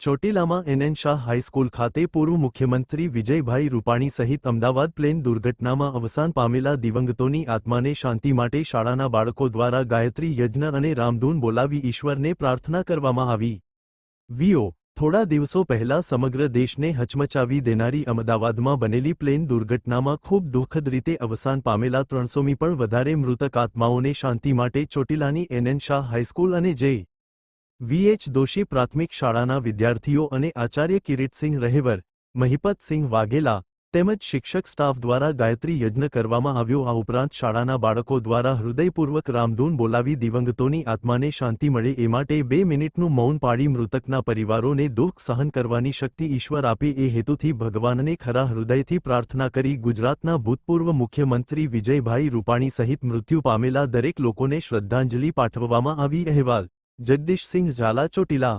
ચોટીલામાં NN Shah high school ખાતે પૂર્વ મુખ્યમંત્રી વિજયભાઈ રૂપાણી સહિત અમદાવાદ પ્લેન દુર્ઘટનામાં અવસાન પામેલા દિવંગતોની આત્માને શાંતિ માટે શાળાના બાળકો દ્વારા ગાયત્રી યજ્ઞ અને રામધૂન બોલાવી ઈશ્વરને પ્રાર્થના કરવામાં આવી. વીઓ, થોડા દિવસો પહેલા સમગ્ર દેશને હચમચાવી દેનારી અમદાવાદમાં બનેલી પ્લેન દુર્ઘટનામાં ખૂબ દુઃખદ રીતે અવસાન પામેલા ત્રણસોમી પણ વધારે મૃતક આત્માઓને શાંતિ માટે ચોટીલાની એનએન શાહ હાઈસ્કૂલ અને જે વીએચ દોશી પ્રાથમિક શાળાના વિદ્યાર્થીઓ અને આચાર્ય કિરીટસિંહ રહેવર, મહિપતસિંહ વાઘેલા તેમજ શિક્ષક સ્ટાફ દ્વારા ગાયત્રી યજ્ઞ કરવામાં આવ્યો. આ ઉપરાંત શાળાના બાળકો દ્વારા હૃદયપૂર્વક રામધૂન બોલાવી દિવંગતોની આત્માને શાંતિ મળે એ માટે બે મિનિટનું મૌન પાડી મૃતકના પરિવારોને દુઃખ સહન કરવાની શક્તિ ઈશ્વર આપે એ હેતુથી ભગવાનને ખરા હૃદયથી પ્રાર્થના કરી ગુજરાતના ભૂતપૂર્વ મુખ્યમંત્રી વિજયભાઈ રૂપાણી સહિત મૃત્યુ પામેલા દરેક લોકોને શ્રદ્ધાંજલિ પાઠવવામાં આવી અહેવાલ. જગદીશસિંહ ઝાલા ચોટીલા